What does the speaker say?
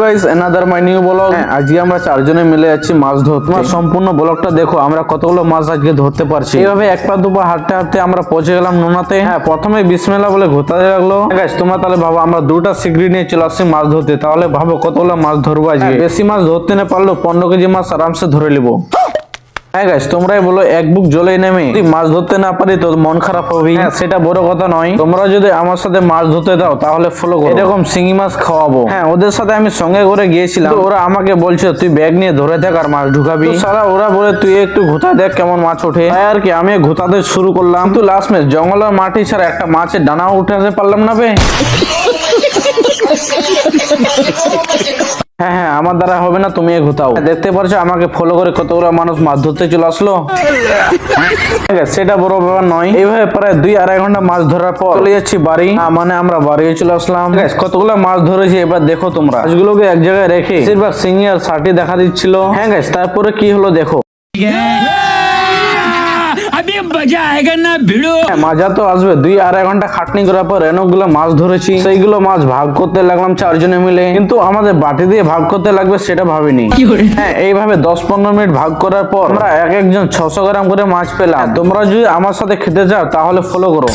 Guys another my new blog আজকে আমরা চারজনে মিলে যাচ্ছি মাছ ধরতে। তোমার সম্পূর্ণ ব্লগটা দেখো আমরা কতগুলো মাছ আজকে ধরতে পারছি। এইভাবে এক পা দুপা হাঁটতে হাঁটতে আমরা পৌঁছে গেলাম নোনাতে। হ্যাঁ প্রথমে বিসমেলা বলে ঘোরাতে লাগল। গাইস তোমরা তাহলে ভাবো আমরা দুটা সিগড়ি নিয়ে চলে আসছি মাছ ধরতে। তাহলে ভাবো কতগুলো মাছ ধরবো আজকে। বেশি মাছ ধরতে না পারলেও পনেরো কেজি মাছ আরামসে ধরে নিবো। হ্যাঁ গাইস তোমরাই বলো এক বুক জলে নেমে। যদি মাছ ধরতে না পারি তো মন খারাপ হবে হ্যাঁ সেটা বড় কথা নয়। তোমরা যদি আমার সাথে মাছ ধরতে দাও তাহলে ফলো করো। এরকম শিঙি মাছ খাওয়াবো। হ্যাঁ ওদের সাথে আমি সঙ্গে করে গিয়েছিলাম। ওরা আমাকে বলছে তুই ব্যাগ নিয়ে ধরে থাক আর মাছ ঢুকাবি। সারা ওরা বলে তুই একটু ঘুতা দেখ কেমন মাছ ওঠে। তাই আর কি আমি ঘুতাতে শুরু করলাম। কিন্তু লাস্ট মে জঙ্গলের মাটি ছাড়া একটা মাছের ডানা উঠাতে পারলাম না বে। হ্যাঁ হ্যাঁ আমার দ্বারা হবে না তুমি ঘুতাও। দেখতে পারছ, আমাকে ফলো করে কতগুলো মানুষ মাছ ধরতে চলে আসলো? সেটা বড় ব্যাপার নয়। এইভাবে প্রায় দুই আড়াই ঘণ্টা মাছ ধরার পর চলে যাচ্ছি বাড়ি। মানে আমরা বাড়ি চলে আসলাম। কতগুলো মাছ ধরেছি, এবার দেখো তোমরা। মাছগুলোকে এক জায়গায় রেখে বেশিরভাগ সিঙ্গি সার্টি দেখা দিচ্ছিল। হ্যাঁ গাইস তারপরে কি হলো দেখো। अभी मजा आएगा ना भिड़ो হ্যাঁ, মজা তো আসবে দুই আড়াই ঘন্টা খাটনি করার পর অনেকগুলো মাছ ধরেছি সেইগুলো মাছ ভাগ করতে লাগলাম চারজনে মিলে কিন্তু আমাদের বাটি দিয়ে ভাগ করতে লাগবে সেটা ভাবিনি হ্যাঁ এইভাবে দশ পনেরো মিনিট ভাগ করার পর আমরা এক একজন ছশো গ্রাম করে মাছ পেলাম তোমরা যদি আমার সাথে খেতে চাও তাহলে ফলো করো